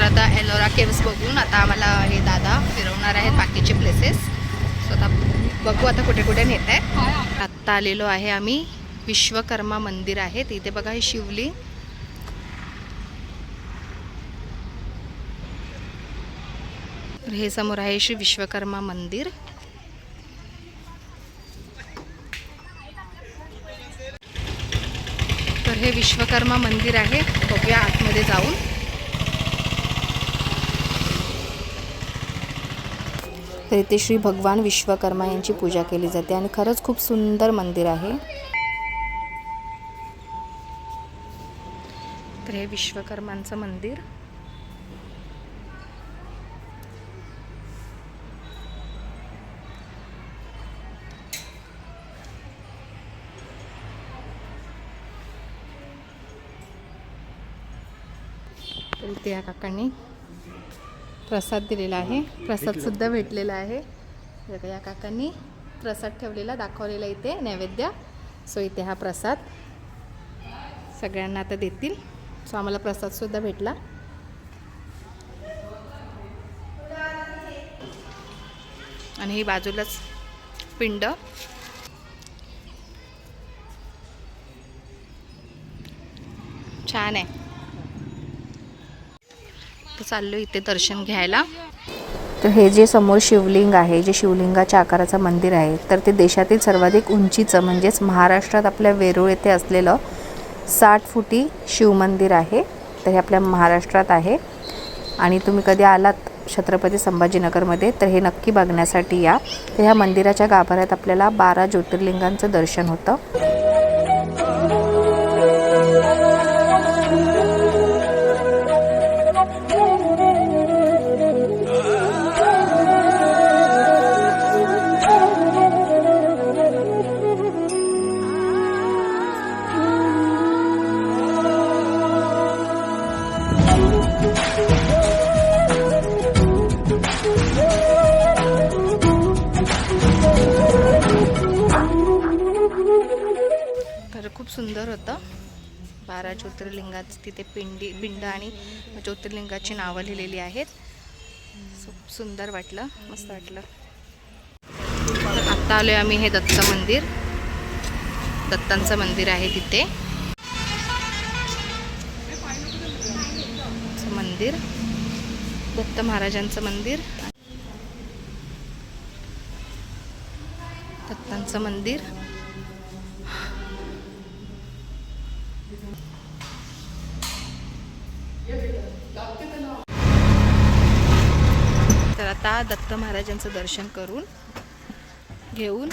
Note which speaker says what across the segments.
Speaker 1: तर आता एलोरा केव्स बघून आता आम्हाला हे दादा फिरवणार आहेत बाकीचे प्लेसेस सो आता बघू आता कुठे कुठे नेत आहे आत्ता आलेलो आहे आम्ही विश्वकर्मा मंदिर आहे. तिथे बघा हे शिवली. तर हे समोर आहे श्री विश्वकर्मा मंदिर. तर हे विश्वकर्मा मंदिर आहे. बघूया आतमध्ये जाऊन. तर इथे श्री भगवान विश्वकर्मा यांची पूजा केली जाते आणि खरंच खूप सुंदर मंदिर आहे. तर हे विश्वकर्मांचं मंदिर. तर इथे या काकांनी. प्रसाद दिलेला आहे. प्रसाद सुद्धा भेटलेला आहे. बघा या काकांनी प्रसाद ठेवलेला दाखवलेला इथे नैवेद्य. सो इथे हा प्रसाद सगळ्यांना आता देतील. सो आम्हाला प्रसाद सुद्धा भेटला. आणि ही बाजूलाच पिंड. छान आहे. चाललो इथे दर्शन घ्यायला. तर हे जे समोर शिवलिंग आहे जे शिवलिंगाच्या आकाराचं मंदिर आहे तर ते देशातील सर्वाधिक उंचीचं म्हणजेच महाराष्ट्रात आपल्या वेरूळ येथे असलेलं साठ फुटी शिवमंदिर आहे. तर हे आपल्या महाराष्ट्रात आहे. आणि तुम्ही कधी आलात छत्रपती संभाजीनगरमध्ये तर हे नक्की बघण्यासाठी या. तर ह्या मंदिराच्या गाभाऱ्यात आपल्याला बारा ज्योतिर्लिंगांचं दर्शन होतं. बारा ज्योतिर्लिंगात तिथे पिंडी पिंड आणि ज्योतिर्लिंगाची नावं लिहिलेली आहेत. खूप सुंदर वाटलं मस्त वाटलं. तर आत्ता आलोय आम्ही हे दत्त मंदिर. दत्तांचं मंदिर आहे तिथे. मंदिर. दत्त महाराजांचं मंदिर. दत्तांचं मंदिर. तर आता दत्त महाराजांचं दर्शन करून घेऊन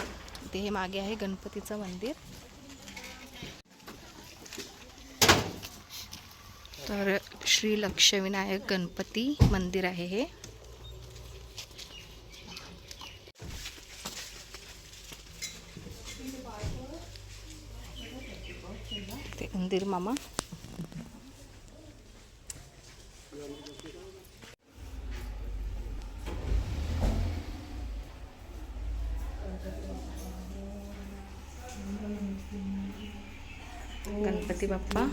Speaker 1: ते हे मागे आहे गणपतीचं मंदिर. तर श्री लक्षविनायक गणपती मंदिर आहे हे. ते उंदीर मामा. गणपती बाप्पा.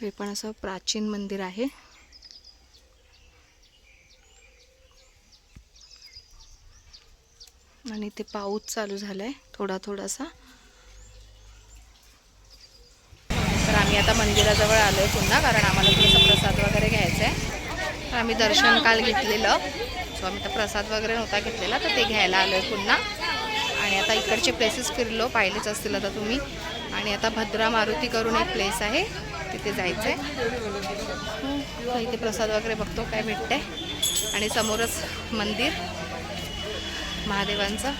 Speaker 1: हे पण असं प्राचीन मंदिर आहे. आणि ते पाऊस चालू झालाय थोडा थोडासा. तर आम्ही आता मंदिराजवळ आलोय पुन्हा कारण आम्हाला थोडासा प्रसाद वगैरे घ्यायचा आहे तर आम्ही दर्शन काल घेतलेलं. सो आम्ही तर प्रसाद वगैरे नव्हता घेतलेला तर ते घ्यायला आलोय पुन्हा. आणि आता इकडचे प्लेसेस फिरलो पाहिलेच असतील आता तुम्ही. आणि आता भद्रा मारुती करून एक प्लेस आहे तिथे जायचं आहे इथे प्रसाद वगैरे बघतो काय भेटतंय. आणि समोरच मंदिर महादेवांचं.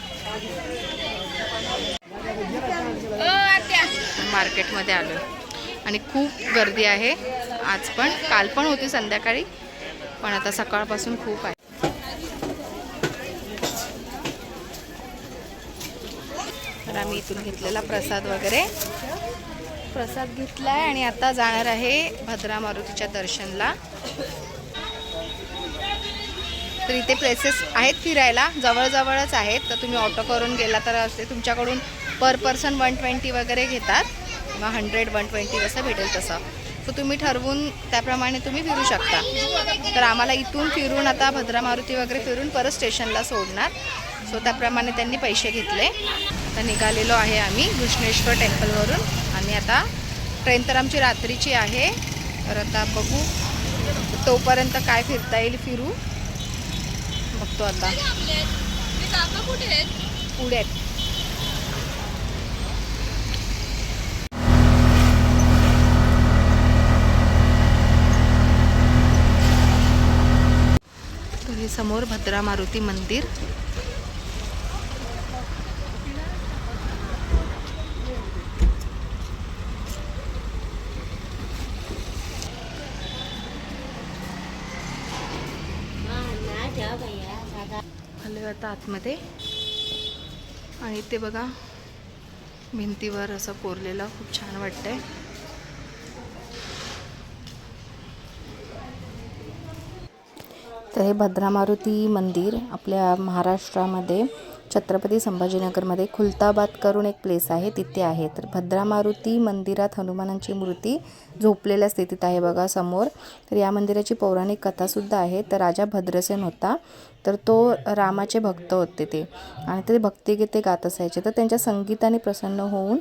Speaker 1: मार्केटमध्ये आलो आणि खूप गर्दी आहे. आज पण काल पण होती संध्याकाळी पण आता सकाळपासून खूप आहे. आम्ही इथून घेतलेला प्रसाद वगैरे. प्रसाद घेतला आहे आणि आता जाणार आहे भद्रा मारुतीच्या दर्शनला. तर इथे प्लेसेस आहेत फिरायला जवळजवळच आहेत. तर तुम्ही ऑटो करून गेला तर असे तुमच्याकडून पर पर्सन वन ट्वेंटी वगैरे घेतात. किंवा हंड्रेड वन ट्वेंटी कसं भेटेल तसं. तर तुम्ही ठरवून त्याप्रमाणे तुम्ही फिरू शकता. तर आम्हाला इथून फिरून आता भद्रा मारुती वगैरे फिरून परत स्टेशनला सोडणार. सो त्याप्रमाणे त्यांनी पैसे घेतले. आता निघालेलो आहे आम्ही घृष्णेश्वर टेम्पलवरून. आणि आता ट्रेन तर आमची रात्रीची आहे. तर आता बघू तोपर्यंत काय फिरता येईल फिरू. बघतो आता. पुढे. आहेत. हे समोर भद्रा मारुती मंदिर. आलो आता आतमध्ये. आणि ते बघा भिंतीवर असं कोरलेलं खूप छान वाटतंय. तर हे भद्रा मारुती मंदिर आपल्या महाराष्ट्रामध्ये छत्रपती संभाजीनगरमध्ये खुलताबाद करून एक प्लेस आहे तिथे आहे. तर भद्रा मारुती मंदिरात हनुमानांची मूर्ती झोपलेल्या स्थितीत आहे बघा समोर. तर या मंदिराची पौराणिक कथासुद्धा आहे. तर राजा भद्रसेन होता. तर तो रामाचे भक्त होते ते. आणि ते भक्तिगीते गात असायचे. तर त्यांच्या संगीताने प्रसन्न होऊन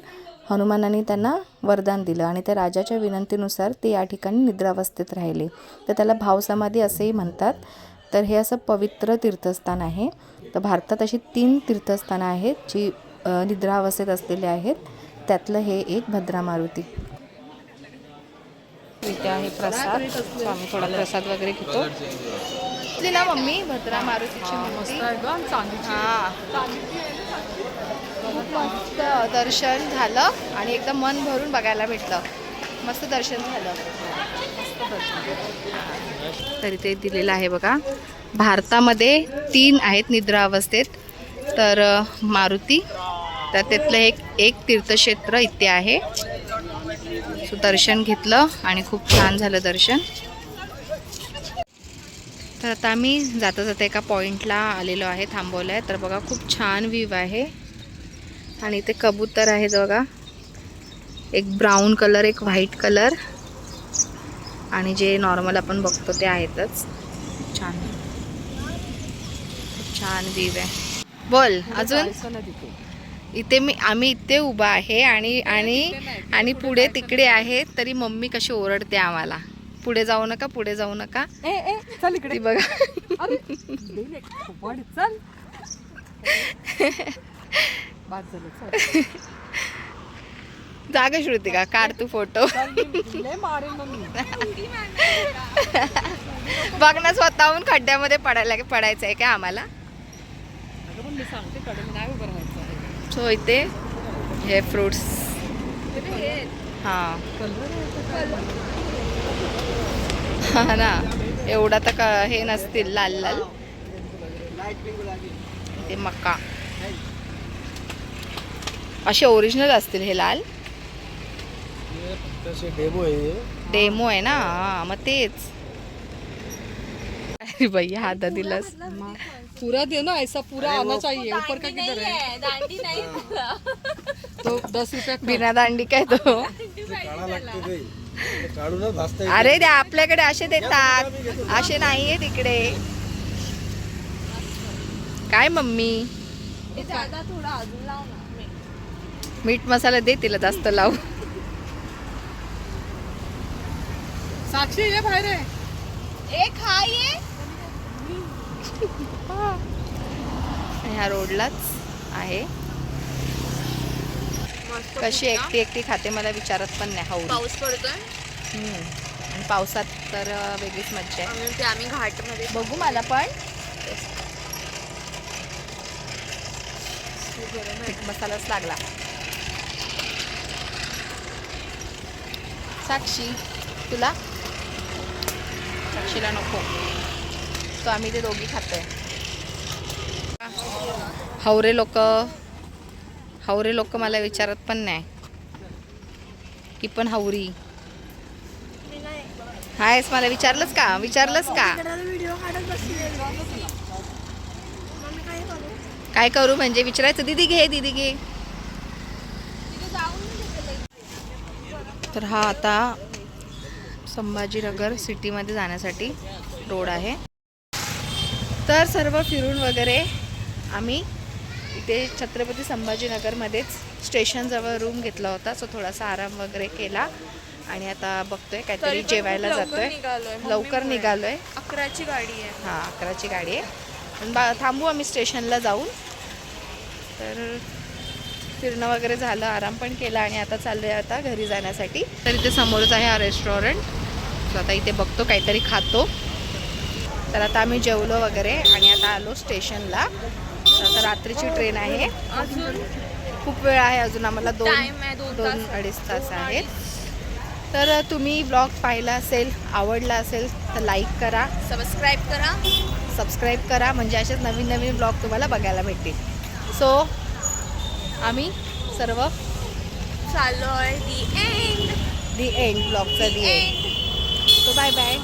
Speaker 1: हनुमानाने त्यांना वरदान दिलं आणि त्या राजाच्या विनंतीनुसार ते या ठिकाणी निद्रावस्थेत राहिले. तर त्याला भावसमाधी असेही म्हणतात. तर हे असं पवित्र तीर्थस्थान आहे. तर भारतात अशी तीन तीर्थस्थानं आहेत जी निद्रावस्थेत असलेली आहेत. त्यातलं हे एक भद्रा मारुती. इथे आहे प्रसाद. आम्ही थोडा प्रसाद वगैरे घेतो. इथली ना मम्मी? भद्रा मारुतीची मूर्ती हा. खूप मस्त दर्शन झालं आणि एकदम मन भरून बघायला भेटलं. मस्त दर्शन झालं. तरी ते दिलेलं आहे बघा. भारतामध्ये तीन आहेत निद्रा अवस्थेत तर मारुती तर त्यातलं एक एक तीर्थक्षेत्र इथे आहे. सो दर्शन घेतलं आणि खूप छान झालं दर्शन. तर आता आम्ही जाता जाता एका पॉईंटला आलेलो आहे थांबवलं आहे तर बघा खूप छान व्ह्यू आहे. आणि इथे कबूतर आहेत बघा. एक ब्राऊन कलर एक व्हाईट कलर आणि जे नॉर्मल आपण बघतो ते आहेतच. छान. छान व्ह्यू आहे. बोल अजून? इथे. मी आम्ही इथे उभा आहे आणि आणि आणि पुढे तिकडे आहे तरी मम्मी कशी ओरडते आम्हाला. पुढे जाऊ नका पुढे जाऊ नका. ती बघा.
Speaker 2: चल.
Speaker 1: जागा श्रुती का? काढ तू फोटो. बघ ना स्वतःहून खड्ड्यामध्ये पडायला पडायचं आहे का आम्हाला. सो इथे हे फ्रुट्स हां. हा ना एवढा तर हे नसतील लाल लाल. ते मका. असे ओरिजिनल असतील हे लाल.
Speaker 3: तसे डेमो आहे
Speaker 1: डेमो आहे ना? हा मग तेच. अरे भैया हात दिलास.
Speaker 2: पूरा दे ना ऐसा पूरा आना चाहिए. ऊपर का किधर है तो दस रुपया
Speaker 1: बिना दांडी काय तो?
Speaker 3: ते काढा लागते ते. ते काढूनच भाजता येते.
Speaker 1: अरे द्या आपल्याकडे असे देतात. असे नाहीये तिकडे. काय मम्मी? मीठ मसाला दे तिला जास्त लावू.
Speaker 2: साक्षी ये बाहेर आहे
Speaker 1: ह्या रोडलाच आहे. कशी एकटी एकटी खाते मला विचारत पण नाही हाऊ
Speaker 4: पाऊस पडतोय.
Speaker 1: आणि पावसात तर वेगळीच मज्जा आहे.
Speaker 4: ते आम्ही घाटमध्ये
Speaker 1: बघू मला पण. मसालाच लागला. साक्षी तुला? साक्षीला नको. तो आम्ही ते दोघी खातो आहे हवरे लोक हवरे लोक मला विचारत पण नाही. की पण हवरी. हायस मला विचारलंच का? विचारलंच का? काय करू म्हणजे विचारायचं? दिदी घे दिदी घे. तर हा आता संभाजीनगर सिटीमध्ये जाण्यासाठी रोड आहे. तर सर्व फिरून वगैरे आम्ही इथे छत्रपती संभाजीनगरमध्येच स्टेशनजवळ रूम घेतला होता. सो थोडासा आराम वगैरे केला आणि आता बघतोय काहीतरी जेवायला जातोय. लवकर निघालोय.
Speaker 4: अकराची गाडी आहे.
Speaker 1: हां अकराची गाडी आहे. पण बा थांबू आम्ही स्टेशनला जाऊन. तर फिरणं वगैरे झालं आराम पण केला आणि आता चाललो आहे आता घरी जाण्यासाठी. तर इथे समोरच आहे हा रेस्टॉरंट सो आता इथे बघतो काहीतरी खातो. तर आता आम्ही जेवलो वगैरे आणि आता आलो स्टेशनला. तर आता रात्रीची ट्रेन आहे. खूप वेळ आहे अजून आम्हाला दोन
Speaker 4: दोन.
Speaker 1: अडीच तास आहेत. तर तुम्ही ब्लॉग पाहिला असेल आवडला असेल तर लाईक करा.
Speaker 4: सबस्क्राईब करा.
Speaker 1: सबस्क्राईब करा. म्हणजे असेच नवीन नवीन ब्लॉग तुम्हाला बघायला भेटतील. सो आम्ही सर्व
Speaker 4: चाललोय the end
Speaker 1: the end ब्लॉगचा the end
Speaker 4: end
Speaker 1: so bye bye